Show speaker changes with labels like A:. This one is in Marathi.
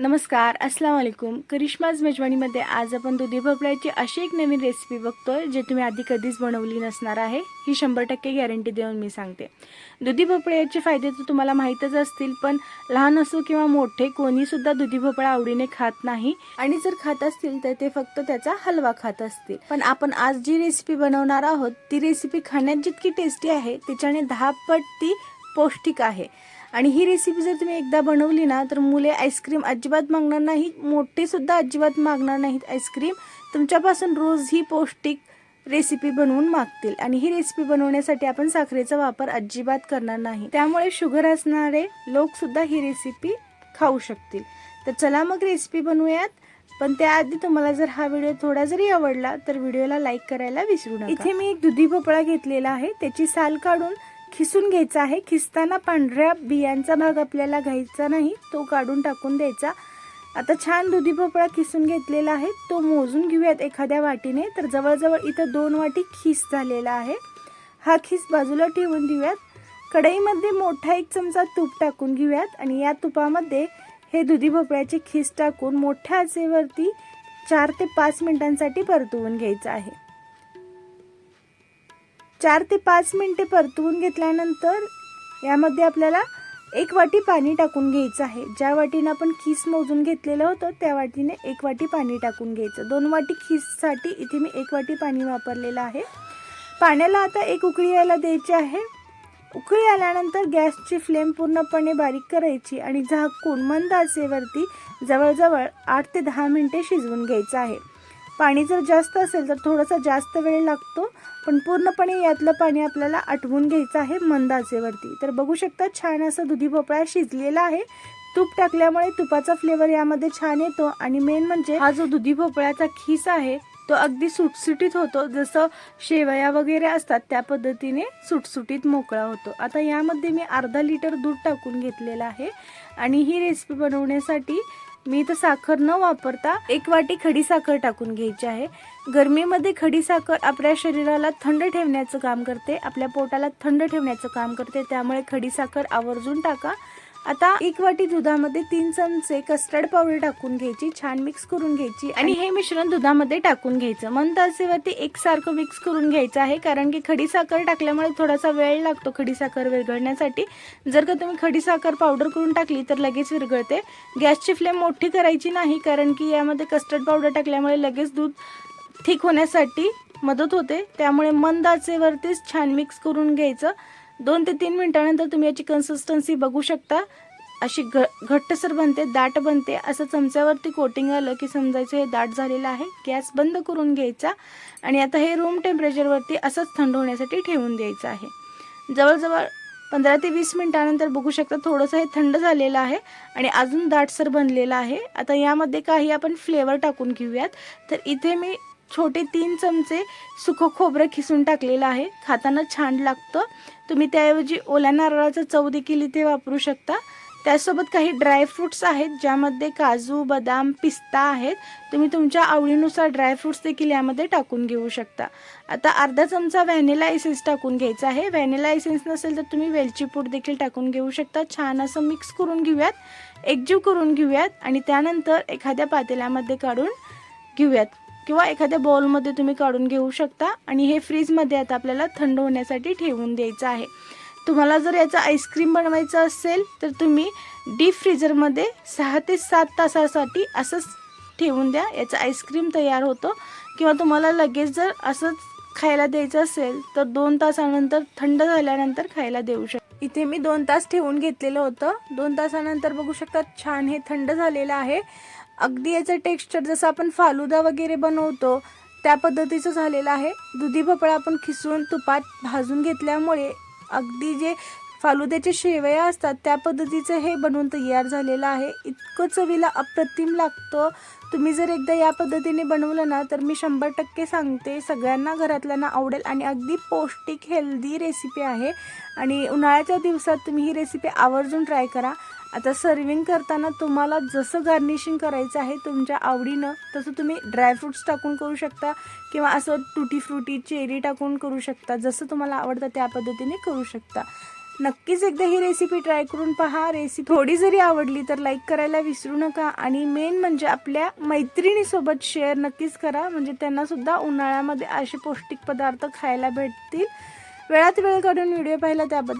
A: नमस्कार अस्सलाम वालेकुम करिश्माज मेजवानीमध्ये आज आपण दुधी भोपळ्याची अशी एक नवीन रेसिपी बघतोय जे तुम्ही आधी कधीच बनवली नसणार आहे. ही शंभर टक्के गॅरंटी देऊन मी सांगते. दुधी भोपळ्याचे फायदे तर तुम्हाला माहीतच असतील पण लहान असो किंवा मोठे कोणीसुद्धा दुधी भोपळा आवडीने खात नाही. आणि जर खात असतील तर ते फक्त त्याचा हलवा खात असतील. पण आपण आज जी रेसिपी बनवणार आहोत ती रेसिपी खाण्यात जितकी टेस्टी आहे त्याच्याने दहा पट ती पौष्टिक आहे. आणि ही रेसिपी जर तुम्ही एकदा बनवली ना तर मुले आईस्क्रीम अजिबात मागणार नाही. मोठेसुद्धा अजिबात मागणार नाहीत आईस्क्रीम तुमच्यापासून रोज ही पौष्टिक रेसिपी बनवून मागतील. आणि ही रेसिपी बनवण्यासाठी आपण साखरेचा वापर अजिबात करणार नाही. त्यामुळे शुगर असणारे लोकसुद्धा ही रेसिपी खाऊ शकतील. तर चला मग रेसिपी बनवूयात. पण त्याआधी तुम्हाला जर हा व्हिडिओ थोडा जरी आवडला तर व्हिडिओला लाईक करायला विसरू नका. इथे मी एक दुधी भोपळा घेतलेला आहे. त्याची साल काढून खिसून घ्यायचा आहे. खिसताना पांढऱ्या बियांचा भाग आपल्याला घ्यायचा नाही. तो काढून टाकून द्यायचा. आता छान दुधी भोपळा खिसून घेतलेला आहे. तो मोजून घेऊयात एखाद्या वाटीने. तर जवळजवळ इथं दोन वाटी खिस झालेला आहे. हा खिस बाजूला ठेवून देऊयात. कढईमध्ये मोठा एक चमचा तूप टाकून घेऊयात. आणि या तुपामध्ये हे दुधी भोपळ्याचे खिस टाकून मोठ्या आचेवरती चार ते पाच मिनिटांसाठी परतवून घ्यायचं आहे. चार ते पाच मिनटे परतवून घेतल्यानंतर यामध्ये आपल्याला एक वाटी पाणी टाकून घ्यायचं आहे. ज्या वाटीनं आपण खीस मोजून घेतलेलं होतं त्या वाटीने एक वाटी पाणी टाकून घ्यायचं. दोन वाटी खीससाठी इथे मी एक वाटी पाणी वापरलेलं आहे. पाण्याला आता एक उकळी यायला द्यायची आहे. उकळी आल्यानंतर गॅसची फ्लेम पूर्णपणे बारीक करायची आणि झाकून मंद आचेवरती जवळजवळ आठ ते दहा मिनटे शिजवून घ्यायचं आहे. पाणी जर जास्त असेल तर थोडासा जास्त वेळ लागतो पण पूर्णपणे यातलं पाणी आपल्याला आटवून घ्यायचं आहे मंद आचेवरती तर बघू शकता छान असं दुधी भोपळा शिजलेला आहे. तूप टाकल्यामुळे तुपाचा फ्लेवर यामध्ये छान येतो आणि मेन म्हणजे हा जो दुधी भोपळ्याचा खीस आहे तो अगदी सुटसुटीत होतो. जसं शेवया वगैरे असतात त्या पद्धतीने सुटसुटीत मोकळा होतो. आता यामध्ये मी अर्धा लिटर दूध टाकून घेतलेलं आहे. आणि ही रेसिपी बनवण्यासाठी मी इथं साखर न वापरता एक वाटी खडी साखर टाकून घ्यायची आहे. गरमीमध्ये खडी साखर आपल्या शरीराला थंड ठेवण्याचं काम करते. आपल्या पोटाला थंड ठेवण्याचं काम करते. त्यामुळे खडी साखर आवर्जून टाका. आता एक वाटी दुधामध्ये तीन चमचे कस्टर्ड पावडर टाकून घ्यायची छान मिक्स करून घ्यायची आणि हे मिश्रण दुधामध्ये टाकून घ्यायचं. मंद आचेवरती एकसारखं मिक्स करून घ्यायचं आहे कारण की खडी साखर टाकल्यामुळे थोडासा वेळ लागतो खडी साखर विरघळण्यासाठी जर का तुम्ही खडी साखर पावडर करून टाकली तर लगेच विरघळते. गॅसची फ्लेम मोठी करायची नाही कारण की यामध्ये कस्टर्ड पावडर टाकल्यामुळे लगेच दूध ठीक होण्यासाठी मदत होते. त्यामुळे मंद आचेवरतीच छान मिक्स करून घ्यायचं. दोन ते तीन मिनिटानंतर तुम्ही याची कन्सिस्टन्सी बघू शकता. अशी घ घट्टसर बनते दाट बनते. असं चमच्यावरती कोटिंग आलं की समजायचं हे दाट झालेलं आहे. गॅस बंद करून घ्यायचा आणि आता हे रूम टेम्परेचरवरती असंच थंड होण्यासाठी ठेवून द्यायचं आहे. जवळजवळ पंधरा ते वीस मिनिटानंतर बघू शकता थोडंसं हे थंड झालेलं आहे आणि अजून दाटसर बनलेलं आहे. आता यामध्ये काही आपण फ्लेवर टाकून घेऊयात. तर इथे मी छोटे तीन चमचे सुकं खोबरं खिसून टाकलेलं आहे. खाताना छान लागतं. तुम्ही त्याऐवजी ओल्या नारळाचा चव देखील इथे वापरू शकता. त्यासोबत काही ड्रायफ्रूट्स आहेत ज्यामध्ये काजू बदाम पिस्ता आहेत. तुम्ही तुमच्या आवडीनुसार ड्रायफ्रूट्स देखील यामध्ये टाकून घेऊ शकता. आता अर्धा चमचा व्हॅनिला एसेन्स टाकून घ्यायचा आहे. व्हॅनिला एसेन्स नसेल तर तुम्ही वेलची पूड देखील टाकून घेऊ शकता. छान असं मिक्स करून घेऊयात. एकजीव करून घेऊयात आणि त्यानंतर एखाद्या पातेल्यामध्ये काढून घेऊयात. किंवा एखाद्या बाउलमध्ये तुम्ही काढून घेऊ शकता आणि हे फ्रीजमध्ये आता आपल्याला थंड होण्यासाठी ठेवून द्यायचं आहे. तुम्हाला जर याचं आईस्क्रीम बनवायचं असेल तर तुम्ही डीप फ्रीजरमध्ये सहा ते सात तासासाठी असंच ठेवून द्या. याचं आईस्क्रीम तयार होतो. किंवा तुम्हाला लगेच जर असंच खायला द्यायचं असेल तर दोन तासानंतर थंड झाल्यानंतर खायला देऊ शकता इथे मी दोन तास ठेवून घेतलेलं होतं. दोन तासानंतर बघू शकता छान हे थंड झालेलं आहे. अगदी याचं टेक्स्चर जसं आपण फालुदा वगैरे बनवतो त्या पद्धतीचं झालेलं आहे. दुधी भोपळा आपण खिसून तुपात भाजून घेतल्यामुळे अगदी जे फालुद्याचे शेवया असतात त्या पद्धतीचं हे बनवून तयार झालेलं आहे. इतकं चवीला अप्रतिम लागतं. तुम्ही जर एकदा या पद्धतीने बनवलं ना तर मी शंभर टक्के सांगते सगळ्यांना घरातल्यांना आवडेल आणि अगदी पौष्टिक हेल्दी रेसिपी आहे. आणि उन्हाळ्याच्या दिवसात तुम्ही ही रेसिपी आवर्जून ट्राय करा. आता सर्विंग करताना तुम्हाला जसं गार्निशिंग करायचं आहे तुमच्या आवडीनं तसं तुम्ही ड्रायफ्रूट्स टाकून करू शकता किंवा असं तुटी फ्रुटी चेरी टाकून करू शकता जसं तुम्हाला आवडतं त्या पद्धतीने करू शकता. नक्कीच एकदा ही रेसिपी ट्राय करून पहा. रेसिपी थोडी जरी आवडली तर लाईक करायला विसरू नका. आणि मेन म्हणजे आपल्या मैत्रिणीसोबत शेअर नक्कीच करा. म्हणजे त्यांना सुद्धा उन्हाळ्यामध्ये असे पौष्टिक पदार्थ खायला भेटतील. वेळात वेळ काढून व्हिडिओ पाहिला त्याबद्दल.